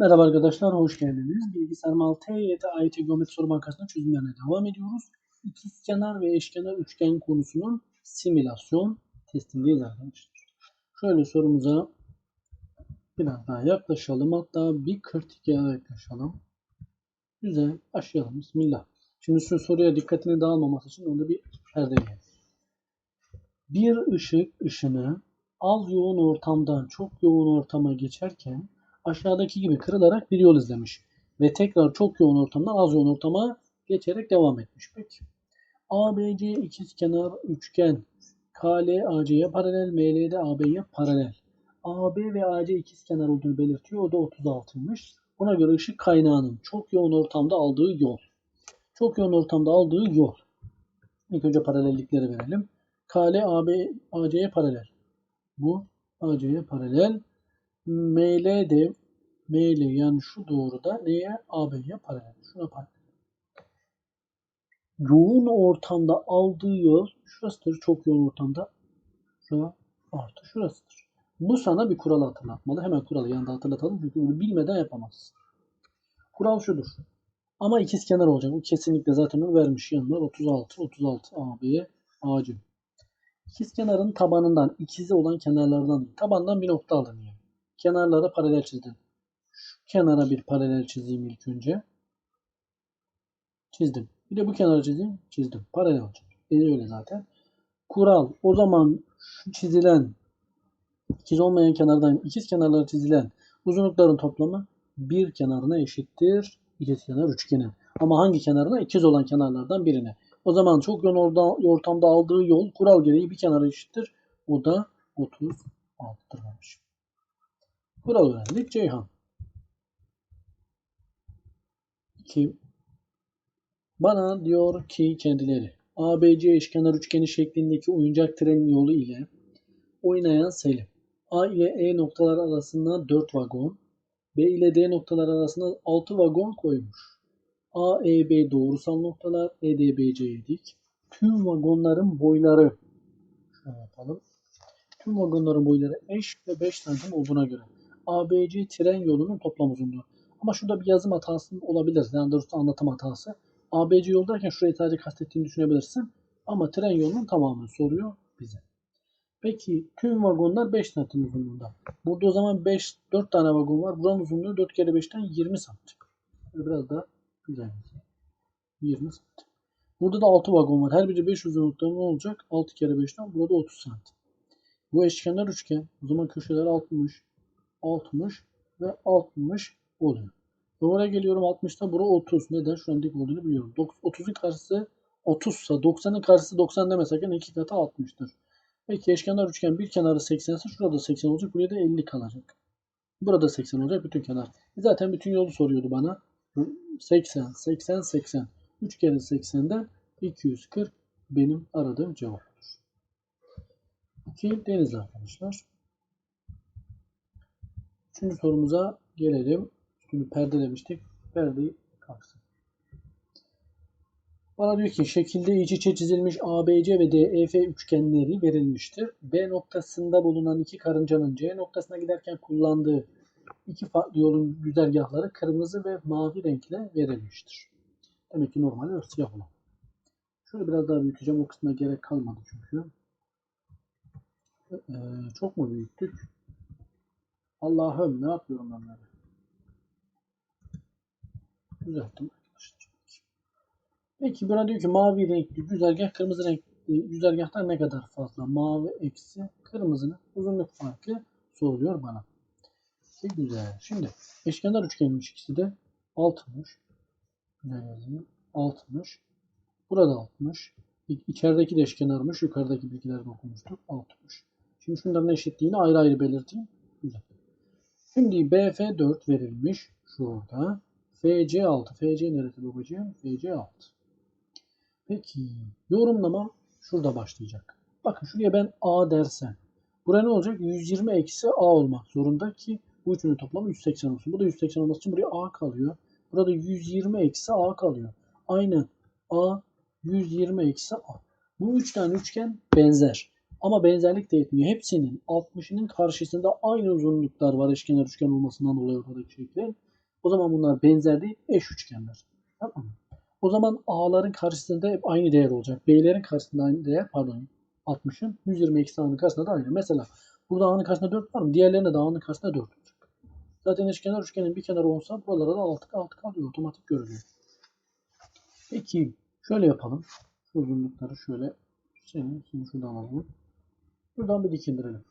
Merhaba arkadaşlar, hoş geldiniz. Bilgisayar Mal TYT AYT Geometri Soru Bankası'nın çözümlerine devam ediyoruz. İkizkenar ve eşkenar üçgen konusunun simülasyon testindeyiz arkadaşlar. Şöyle sorumuza biraz daha yaklaşalım. Hatta bir kritik yaklaşalım. Güzel, başlayalım. Bismillah. Şimdi şu soruya dikkatini dağılmaması için onu bir perdeleyelim. Bir ışık ışını az yoğun ortamdan çok yoğun ortama geçerken aşağıdaki gibi kırılarak bir yol izlemiş ve tekrar çok yoğun ortamdan az yoğun ortama geçerek devam etmiş. Peki. ABC ikizkenar üçgen KL AC'ye paralel, ML de AB'ye paralel. AB ve AC ikizkenar olduğunu belirtiyor. O da 36'ymış. Buna göre ışık kaynağının çok yoğun ortamda aldığı yol. Çok yoğun ortamda aldığı yol. İlk önce paralellikleri verelim. KL AB AC'ye paralel. Bu AC'ye paralel. ML de ML yani şu doğruda neye? AB'ye paralel. Şuna paralel. Yoğun ortamda aldığı yol şurasıdır. Çok yoğun ortamda şu artı şurasıdır. Bu sana bir kural hatırlatmalı. Hemen kuralı yanında hatırlatalım. Çünkü bunu bilmeden yapamazsın. Kural şudur. Ama ikiz kenar olacak. Bu kesinlikle zaten onu vermiş yanlar. 36, 36 AB, AC. İkiz kenarın tabanından ikizi olan kenarlardan. Tabandan bir nokta aldın yani. Kenarlara paralel çizdin. Kenara bir paralel çizeyim ilk önce. Çizdim. Bir de bu kenara çizeyim. Çizdim. Paralel olacak. E öyle zaten. Kural. O zaman şu çizilen ikiz olmayan kenardan ikiz kenarlara çizilen uzunlukların toplamı bir kenarına eşittir. İkiz kenar üçgenin. Ama hangi kenarına? İkiz olan kenarlardan birine. O zaman çok yoğun ortamda aldığı yol kural gereği bir kenara eşittir. O da 36'dır vermiş. Kural öğrendik. Ceyhan. 2. Bana diyor ki kendileri ABC eşkenar üçgeni şeklindeki oyuncak trenin yolu ile oynayan Selim. A ile E noktalar arasında 4 vagon, B ile D noktalar arasında 6 vagon koymuş. A, E, B doğrusal noktalar, E, D, B, C'ye dik. Tüm vagonların boyları şöyle yapalım. Tüm vagonların boyları eş ve 5 santim olduğuna göre ABC tren yolunun toplam uzunluğu. Ama şurada bir yazım hatası olabilir. Yani doğrusu anlatım hatası. ABC yol derken şurayı sadece kastettiğini düşünebilirsin. Ama tren yolunun tamamını soruyor bize. Peki tüm vagonlar 5 santim uzunluğunda. Burada o zaman 5 4 tane vagon var. Buranın uzunluğu 4 kere 5'ten 20 santim. Biraz daha güzel. 20 santim. Burada da 6 vagon var. Her biri 5 uzunlukta ne olacak? 6 kere 5'ten burada 30 santim. Bu eşkenar üçgen. O zaman köşeler 60, 60 ve 60 oluyor. Oraya geliyorum 60'ta bura 30. Neden? Şu an dik olduğunu biliyorum. 30'un karşısı 30 ise 90'ın karşısı 90 demesek iki katı 60'tır. Peki eşkenar üçgen bir kenarı 80 ise şurada 80 olacak. Buraya da 50 kalacak. Burada 80 olacak bütün kenar. E zaten bütün yolu soruyordu bana. 80, 80, 80. 3 kere 80'den 240 benim aradığım cevaptır. 2 deniz arkadaşlar. Üçüncü sorumuza gelelim. Şimdi perdelemiştik. Perdeyi kalksın. Bana diyor ki şekilde iç içe çizilmiş ABC ve DEF üçgenleri verilmiştir. B noktasında bulunan iki karıncanın C noktasına giderken kullandığı iki farklı yolun güzergahları kırmızı ve mavi renkle verilmiştir. Demek ki normalde siyah olan. Şöyle biraz daha büyüteceğim. O kısma gerek kalmadı çünkü. Ee, çok mu büyüttük? Allah'ım ne yapıyorum ben böyle? Düzelttim arkadaşlar. Peki buna diyor ki mavi renkli güzergah kırmızı renkli güzergahtan ne kadar fazla? Mavi eksi kırmızının uzunluk farkı soruluyor bana. Peki güzel. Şimdi eşkenar üçgenmiş ikisi de 60. Güzel yazayım. 60. Burada 60. İçerideki de eşkenarmış. Yukarıdaki bilgilerde okumuştuk. 60. Şimdi şunların eşitliğini ayrı ayrı belirteyim. Güzel. Şimdi BF 4 verilmiş. Şurada. FC 6. FC neresi babacığım? FC 6. Peki. Yorumlama şurada başlayacak. Bakın şuraya ben A dersem. Buraya ne olacak? 120 eksi A olmak zorunda ki bu üçünün toplamı 180 olsun. Bu da 180 olması için buraya A kalıyor. Burada 120 eksi A kalıyor. Aynı A 120 eksi A. Bu üç tane üçgen benzer. Ama benzerlik de etmiyor. Hepsinin 60'ının karşısında aynı uzunluklar var eşkenar üçgen olmasından dolayı ortadaki şekli. O zaman bunlar benzer değil, eş üçgenler. Tamam mı? O zaman A'ların karşısında hep aynı değer olacak. B'lerin karşısında aynı değer, pardon 60'ın 120 eksi A'nın karşısında da aynı. Mesela burada A'nın karşısında 4 var mı? Diğerlerinde de A'nın karşısında 4 olacak. Zaten eşkenar üçgenin bir kenarı olsa buralara da 6 6 kalıyor. Otomatik görülüyor. Peki şöyle yapalım. Şu uzunlukları şöyle senin, şimdi şuradan alalım. Buradan bir dik indirelim.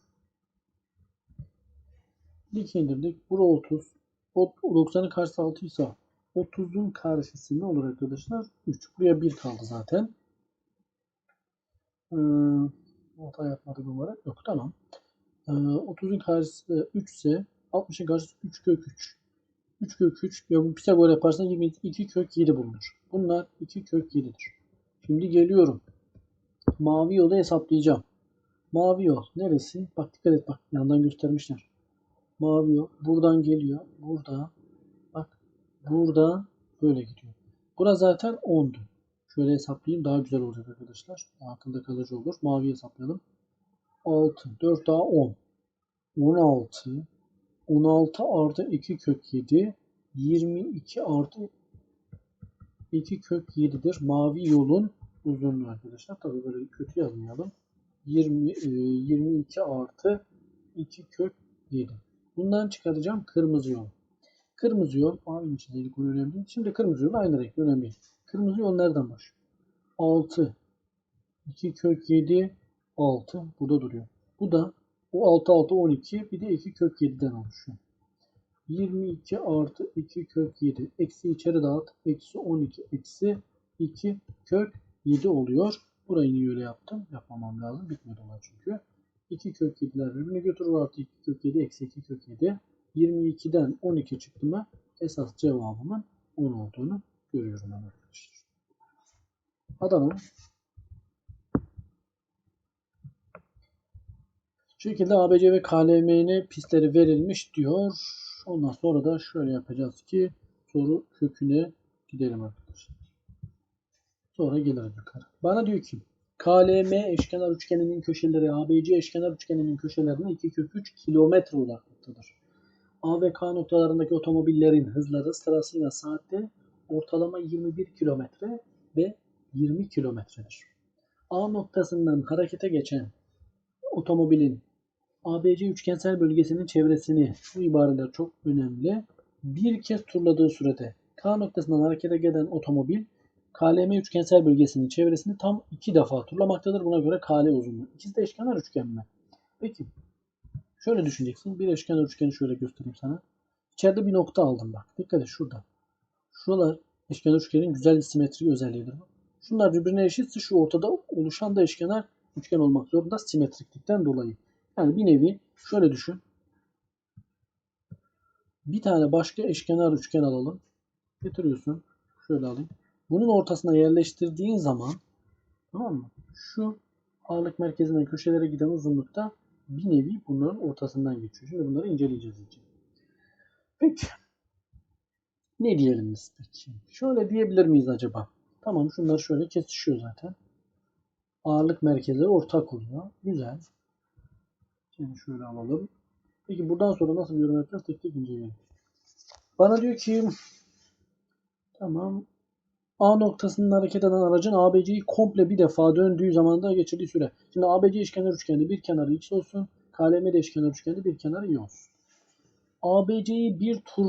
Dik indirdik. Bura 30. O 90'ın karşısı 6 ise 30'un karşısı ne olur arkadaşlar? 3. Buraya 1 kaldı zaten. Ee, hata yapmadık umarım. Yok tamam. Ee, 30'un karşısı 3 ise 60'ın karşısı 3 kök 3. 3 kök 3 ya bu Pisagor yaparsan 22 kök 7 bulunur. Bunlar 2 kök 7'dir. Şimdi geliyorum. Mavi yolu hesaplayacağım. Mavi yol neresi? Bak dikkat et bak yandan göstermişler. Mavi yol buradan geliyor. Burada bak burada böyle gidiyor. Bura zaten 10'du. Şöyle hesaplayayım daha güzel olacak arkadaşlar. Akılda kalıcı olur. Mavi hesaplayalım. 6, 4 daha 10. 16, 16 artı 2 kök 7, 22 artı 2 kök 7'dir. Mavi yolun uzunluğu arkadaşlar. Tabii böyle kötü yazmayalım. 20, e, 22 artı 2 kök 7. Bundan çıkaracağım kırmızı yol. Kırmızı yol, mavinin içindeydik onu önemli. Şimdi kırmızı yol aynı renk önemli. Kırmızı yol nereden başlıyor? 6, 2 kök 7, 6 burada duruyor. Bu da o 6 6 12 bir de 2 kök 7'den oluşuyor. 22 artı 2 kök 7 eksi içeri dağıt eksi 12 eksi 2 kök 7 oluyor. Burayı niye öyle yaptım? Yapmamam lazım. Bitmedi olay çünkü. 2 kök 7'ler birbirini götürür artı 2 kök 7 eksi 2 kök 7. 22'den 12 çıktı mı esas cevabımın 10 olduğunu görüyorum arkadaşlar. Adamın Şu şekilde ABC ve KLM'nin pistleri verilmiş diyor. Ondan sonra da şöyle yapacağız ki soru köküne gidelim arkadaşlar. Sonra geliriz yukarı. Bana diyor ki KLM eşkenar üçgeninin köşeleri ABC eşkenar üçgeninin köşelerine 2 kök 3 kilometre uzaklıktadır. A ve K noktalarındaki otomobillerin hızları sırasıyla saatte ortalama 21 kilometre ve 20 kilometredir. A noktasından harekete geçen otomobilin ABC üçgensel bölgesinin çevresini bu ibareler çok önemli. Bir kez turladığı sürede K noktasından harekete gelen otomobil KLM üçgensel bölgesinin çevresini tam iki defa turlamaktadır. Buna göre KL uzunluğu. İkisi de eşkenar üçgen mi? Peki. Şöyle düşüneceksin. Bir eşkenar üçgeni şöyle göstereyim sana. İçeride bir nokta aldım bak. Dikkat et şurada. Şuralar eşkenar üçgenin güzel simetrik özelliğidir. Şunlar birbirine eşitse şu ortada oluşan da eşkenar üçgen olmak zorunda simetriklikten dolayı. Yani bir nevi şöyle düşün. Bir tane başka eşkenar üçgen alalım. Getiriyorsun. Şöyle alayım. Bunun ortasına yerleştirdiğin zaman tamam mı? Şu ağırlık merkezinden köşelere giden uzunlukta bir nevi bunların ortasından geçiyor. Şimdi bunları inceleyeceğiz iyice. Peki. Ne diyelim biz peki? Şöyle diyebilir miyiz acaba? Tamam şunlar şöyle kesişiyor zaten. Ağırlık merkezleri ortak oluyor. Güzel. Şimdi şöyle alalım. Peki buradan sonra nasıl bir yorum yapacağız? Tek tek inceleyelim. Bana diyor ki tamam A noktasından hareket eden aracın ABC'yi komple bir defa döndüğü zamanda geçirdiği süre. Şimdi ABC eşkenar üçgende bir kenarı x olsun. KLM de eşkenar üçgende bir kenarı y olsun. ABC'yi bir tur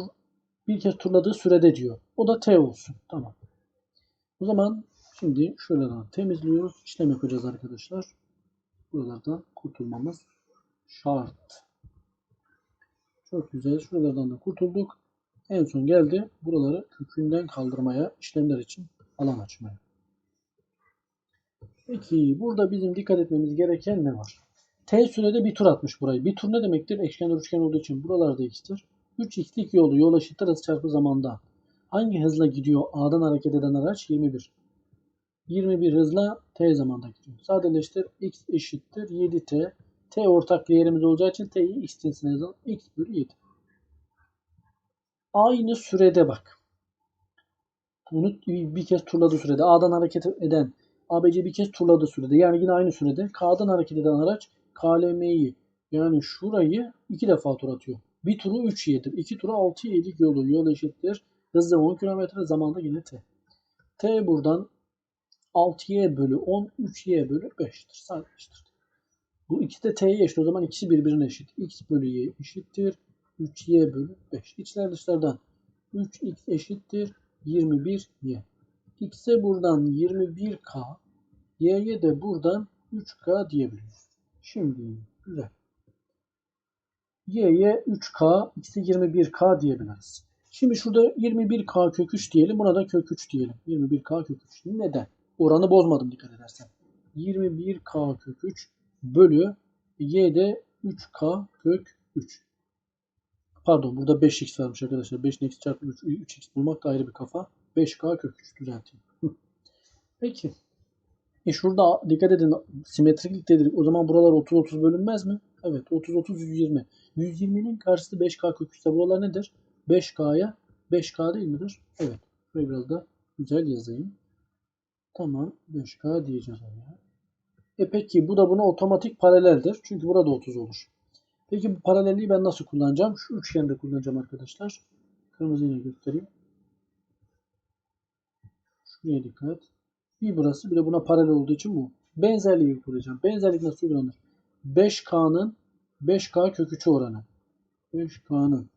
bir kez turladığı sürede diyor. O da t olsun. Tamam. O zaman şimdi şuradan temizliyoruz. İşlem yapacağız arkadaşlar. Buralardan kurtulmamız şart. Çok güzel. Şuralardan da kurtulduk. En son geldi buraları kökünden kaldırmaya, işlemler için alan açmaya. Peki burada bizim dikkat etmemiz gereken ne var? T sürede bir tur atmış burayı. Bir tur ne demektir? Eşkenar üçgen olduğu için buralarda x'tir. 3x'lik yolu yol eşittir hız çarpı zamanda. Hangi hızla gidiyor A'dan hareket eden araç? 21. 21 hızla t zamanda gidiyor. Sadeleştir. x eşittir 7t. t ortak değerimiz olacağı için t'yi x cinsine yazalım. x bölü 7. Aynı sürede bak. Bunu bir kez turladığı sürede A'dan hareket eden ABC bir kez turladığı sürede yani yine aynı sürede K'dan hareket eden araç KLM'yi yani şurayı iki defa tur atıyor. Bir turu 3y'dir. 2 turu 6y'lik yolu. Yol eşittir. Hızı 10 km. Zamanda yine t. t buradan 6y bölü 10 3y bölü 5'tir. Sadeleştir. Bu ikisi de t'ye eşit. O zaman ikisi birbirine eşit. x bölü y eşittir. 3y bölü 5. İçler dışlardan 3x eşittir 21y. x'e buradan 21k, y'ye de buradan 3k diyebiliriz. Şimdi güzel. y'ye 3k, x'e 21k diyebiliriz. Şimdi şurada 21k kök 3 diyelim. Buna da kök 3 diyelim. 21k kök 3. Neden? Oranı bozmadım dikkat edersen. 21k kök 3 bölü y'de 3k kök 3. Pardon burada 5x varmış arkadaşlar. 5x çarpı 3, 3x bulmak da ayrı bir kafa. 5k kök 3 düzelteyim. Peki. E şurada dikkat edin simetriklik dedik. O zaman buralar 30-30 bölünmez mi? Evet 30-30-120. 120'nin karşısı 5k kök 3 ise buralar nedir? 5k'ya 5k değil midir? Evet. Şurayı biraz da güzel yazayım. Tamam 5k diyeceğiz oraya. E peki bu da buna otomatik paraleldir. Çünkü burada 30 olur. Peki bu paralelliği ben nasıl kullanacağım? Şu üçgende kullanacağım arkadaşlar. Kırmızı yine göstereyim. Şuraya dikkat. Bir burası bir de buna paralel olduğu için bu. Benzerliği kuracağım. Benzerlik nasıl uygulanır? 5K'nın 5K kök 3'ü oranı. 5K'nın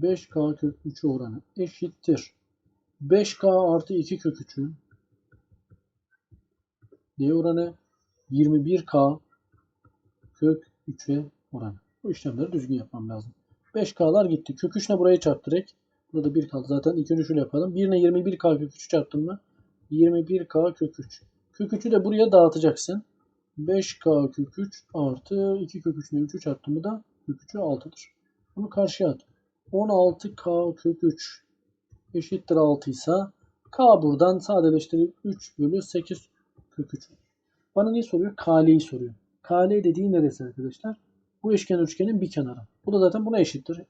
5K kök 3'ü oranı eşittir. 5K artı 2 kök 3'ün D oranı 21K kök 3'e oranı. Bu işlemleri düzgün yapmam lazım. 5K'lar gitti. Kök 3'le burayı çarp direkt. Burada 1 kaldı zaten. İlk önce şöyle yapalım. 1 ile 21K kök 3 çarptım mı? 21K kök 3. Kök 3'ü de buraya dağıtacaksın. 5K kök 3 artı 2 kök 3 ile 3'ü çarptım mı da kök 3'ü 6'dır. Bunu karşıya at. 16K kök 3 eşittir 6 ise K buradan sadeleştirip 3 bölü 8 kök 3. Bana ne soruyor? KL'yi soruyor. KL dediği neresi arkadaşlar? Bu eşkenar üçgenin bir kenarı. Bu da zaten buna eşittir.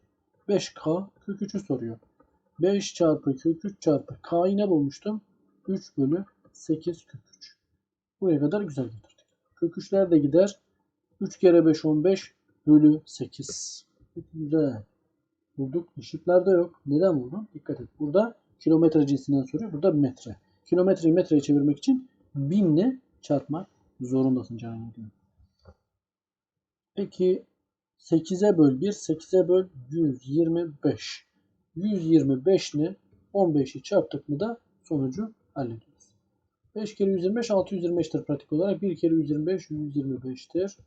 5K kök 3'ü soruyor. 5 çarpı kök 3 çarpı K'yı ne bulmuştum? 3 bölü 8 kök 3. Buraya kadar güzel getirdik. Kök 3'ler de gider. 3 kere 5 15 bölü 8. Güzel. Bulduk. Işıklarda yok. Neden buldum? Dikkat et. Burada kilometre cinsinden soruyor. Burada metre. Kilometreyi metreye çevirmek için binle çarpmak zorundasın canım. Peki 8'e böl 1, 8'e böl 125. 125 ne? 15'i çarptık mı da sonucu hallediyoruz. 5 kere 125 625'tir pratik olarak. 1 kere 125 125'tir.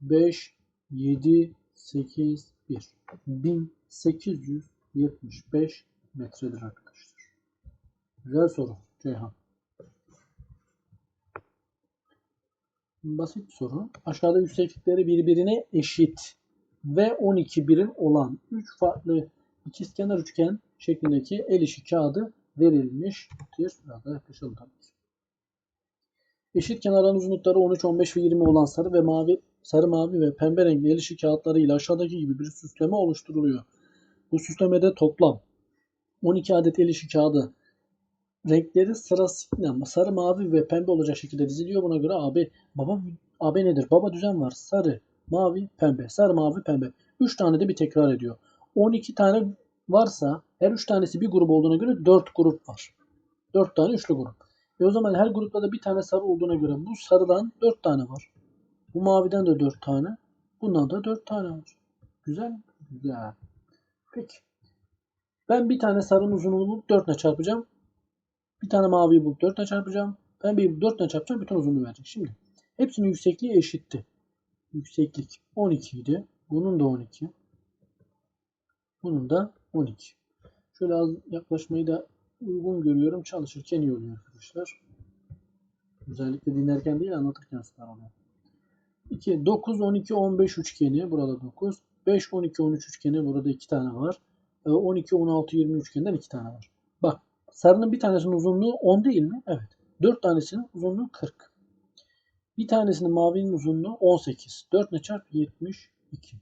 5, 7, 8, 1. 1875 metredir arkadaşlar. Güzel soru Ceyhan. Basit soru. Aşağıda yükseklikleri birbirine eşit ve 12 birim olan 3 farklı ikizkenar üçgen şeklindeki el işi kağıdı verilmiştir. Burada yaklaşalım tabii ki. Eşit kenarların uzunlukları 13, 15 ve 20 olan sarı ve mavi, sarı mavi ve pembe renkli el işi kağıtları ile aşağıdaki gibi bir süsleme oluşturuluyor. Bu süslemede toplam 12 adet el işi kağıdı renkleri sırasıyla sarı, mavi ve pembe olacak şekilde diziliyor. Buna göre AB baba AB nedir? Baba düzen var. Sarı, mavi, pembe. Sarı, mavi, pembe. 3 tane de bir tekrar ediyor. 12 tane varsa her 3 tanesi bir grup olduğuna göre 4 grup var. 4 tane üçlü grup. E o zaman her grupta da bir tane sarı olduğuna göre bu sarıdan 4 tane var. Bu maviden de 4 tane. Bundan da 4 tane var. Güzel? Güzel. Peki. Ben bir tane sarının uzunluğunu bulup 4 ile çarpacağım. Bir tane maviyi bulup 4 ile çarpacağım. Pembeyi bulup 4 ile çarpacağım. Bütün uzunluğu verecek. Şimdi hepsinin yüksekliği eşitti. Yükseklik 12 idi. Bunun da 12. Bunun da 12. Şöyle az yaklaşmayı da uygun görüyorum. Çalışırken iyi oluyor arkadaşlar. Özellikle dinlerken değil anlatırken süper oluyor. 2, 9, 12, 15 üçgeni. Burada 9. 5, 12, 13 üçgeni. Burada 2 tane var. 12, 16, 20 üçgenden 2 tane var. Sarının bir tanesinin uzunluğu 10 değil mi? Evet. 4 tanesinin uzunluğu 40. Bir tanesinin mavinin uzunluğu 18. 4 ne çarp 72.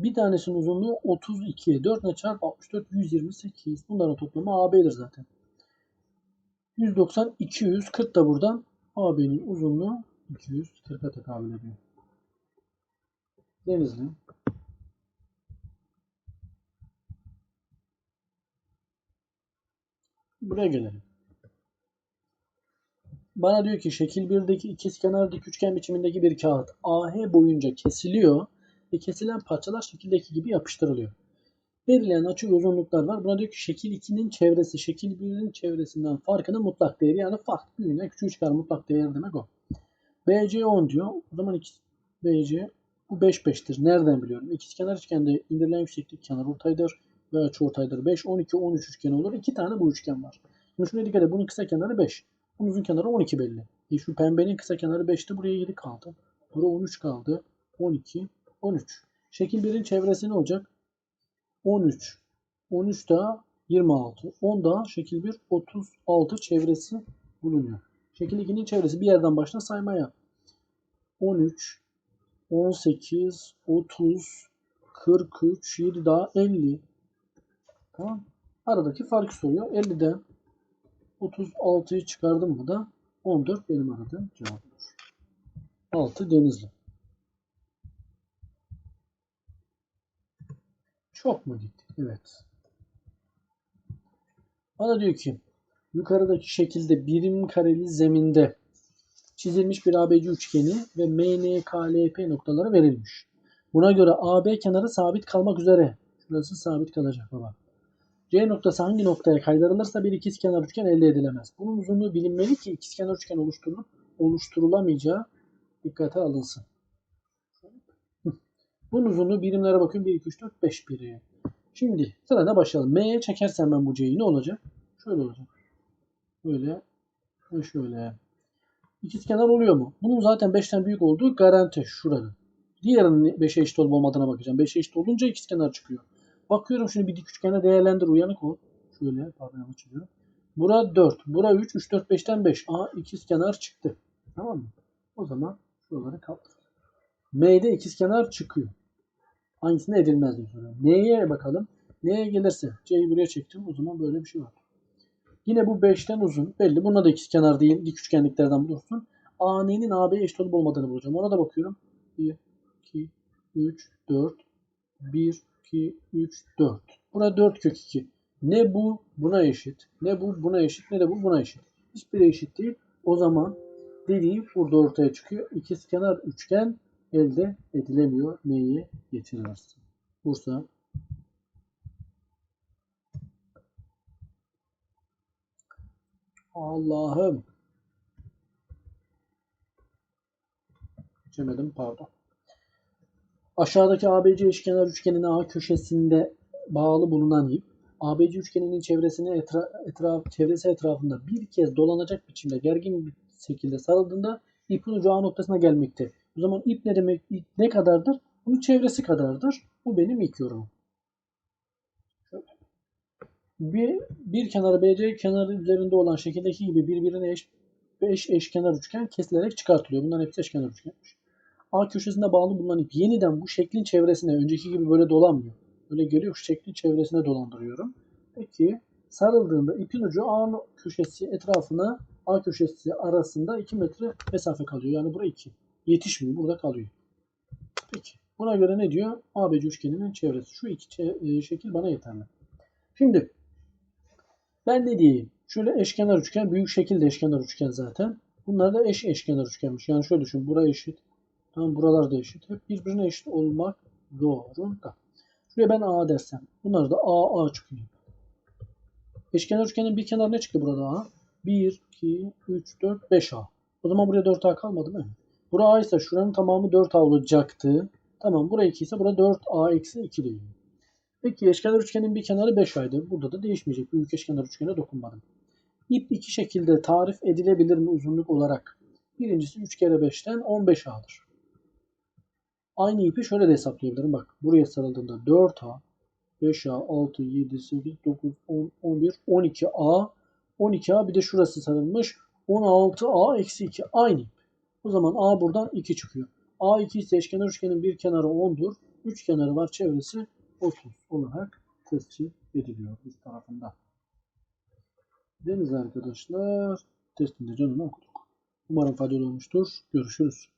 Bir tanesinin uzunluğu 32. 4 ne çarp 64 128. Bunların toplamı AB'dir zaten. 190 240 da buradan AB'nin uzunluğu 240'a tekabül ediyor. Denizli. Buraya gelelim. Bana diyor ki şekil 1'deki ikizkenar dik üçgen biçimindeki bir kağıt AH boyunca kesiliyor ve kesilen parçalar şekildeki gibi yapıştırılıyor. Verilen açı uzunluklar var. Buna diyor ki şekil 2'nin çevresi şekil 1'in çevresinden farkının mutlak değeri yani fark büyüğüne küçüğü çıkar mutlak değer demek o. BC 10 diyor. O zaman iki, BC bu 5 5'tir. Nereden biliyorum? İkizkenar üçgende indirilen yükseklik kenar ortaydır ve açı ortaydır. 5 12 13 üçgen olur. İki tane bu üçgen var. Şimdi şuna dikkat et. Bunun kısa kenarı 5. Bunun uzun kenarı 12 belli. E şu pembenin kısa kenarı 5'ti. Buraya 7 kaldı. Buraya 13 kaldı. 12 13. Şekil 1'in çevresi ne olacak? 13. 13 daha 26. 10 daha şekil 1 36 çevresi bulunuyor. Şekil 2'nin çevresi bir yerden başla saymaya. 13 18 30 43 7 daha 50. Tamam. Aradaki farkı soruyor. 50'den 36'yı çıkardım mı da 14 benim aradığım cevap olur. 6 Denizli. Çok mu gitti? Evet. Bana diyor ki yukarıdaki şekilde birim kareli zeminde çizilmiş bir ABC üçgeni ve MNKLP noktaları verilmiş. Buna göre AB kenarı sabit kalmak üzere. Şurası sabit kalacak baba. C noktası hangi noktaya kaydırılırsa bir ikizkenar üçgen elde edilemez. Bunun uzunluğu bilinmeli ki ikizkenar üçgen oluşturulup oluşturulamayacağı dikkate alınsın. Bunun uzunluğu birimlere bakıyorum. 1, 2, 3, 4, 5 biri. Şimdi sırada başlayalım. M'ye çekersem ben bu C'yi ne olacak? Şöyle olacak. Böyle ve şöyle. İkizkenar oluyor mu? Bunun zaten 5'ten büyük olduğu garanti şuranın. Diğerinin 5'e eşit olup olmadığına bakacağım. 5'e eşit olunca ikizkenar çıkıyor. Bakıyorum şimdi bir dik üçgene değerlendir uyanık ol. Şöyle pardon yanlış çiziyorum. Bura 4. Bura 3. 3, 4, 5'ten 5. Aha ikizkenar çıktı. Tamam mı? O zaman şuraları kaldır. M'de ikizkenar çıkıyor. Hangisine edilmez diye soruyorum. N'ye bakalım. N'ye gelirse C'yi buraya çektim. O zaman böyle bir şey var. Yine bu 5'ten uzun. Belli. Buna da ikizkenar değil. Dik üçgenliklerden bulursun. AN'nin AB'ye eşit olup olmadığını bulacağım. Ona da bakıyorum. 1, 2, 3, 4, 1, 2, 3, 4. Buna 4 kök 2. Ne bu buna eşit, ne bu buna eşit, ne de bu buna eşit. Hiçbiri eşit değil. O zaman dediğim burada ortaya çıkıyor. İkizkenar üçgen elde edilemiyor. Neyi getirirsin? Bursa. Allah'ım. Geçemedim pardon. Aşağıdaki ABC eşkenar üçgenin A köşesinde bağlı bulunan ip ABC üçgeninin çevresine etra etraf çevresi etrafında bir kez dolanacak biçimde gergin bir şekilde sarıldığında ipin ucu A noktasına gelmekte. O zaman ip ne demek? İp ne kadardır? Bunun çevresi kadardır. Bu benim ilk yorumum. Bir, bir kenarı BC kenarı üzerinde olan şekildeki gibi birbirine eş, eş eşkenar üçgen kesilerek çıkartılıyor. Bunların hepsi eşkenar üçgenmiş. A köşesinde bağlı bulunan ip yeniden bu şeklin çevresine önceki gibi böyle dolanmıyor. Böyle geliyor şu şeklin çevresine dolandırıyorum. Peki sarıldığında ipin ucu A köşesi etrafına A köşesi arasında 2 metre mesafe kalıyor. Yani buraya 2. Yetişmiyor. Burada kalıyor. Peki. Buna göre ne diyor? ABC üçgeninin çevresi. Şu iki e, şekil bana yeterli. Şimdi ben ne diyeyim? Şöyle eşkenar üçgen. Büyük şekilde eşkenar üçgen zaten. Bunlar da eş eşkenar üçgenmiş. Yani şöyle düşün. Buraya eşit. Tamam buralar da eşit. Hep birbirine eşit olmak zorunda. Şuraya ben A dersem. Bunlar da A A çıkıyor. Eşkenar üçgenin bir kenarı ne çıktı burada A? 1, 2, 3, 4, 5A. O zaman buraya 4A kalmadı mı? Bura A ise şuranın tamamı 4A olacaktı. Tamam buraya 2 ise burada 4A eksi 2 değil. Peki eşkenar üçgenin bir kenarı 5A'ydı. Burada da değişmeyecek. Büyük eşkenar üçgene dokunmadım. İp iki şekilde tarif edilebilir mi uzunluk olarak? Birincisi 3 kere 5'ten 15A'dır. Aynı ipi şöyle de hesaplayabilirim. Bak buraya sarıldığında 4A, 5A, 6, 7, 8, 9, 10, 11, 12A, 12A bir de şurası sarılmış. 16A eksi 2 aynı ip. O zaman A buradan 2 çıkıyor. A 2 ise eşkenar üçgenin bir kenarı 10'dur. 3 kenarı var çevresi 30 olarak tescil ediliyor üst tarafında. Deniz arkadaşlar testinde canını okuduk. Umarım faydalı olmuştur. Görüşürüz.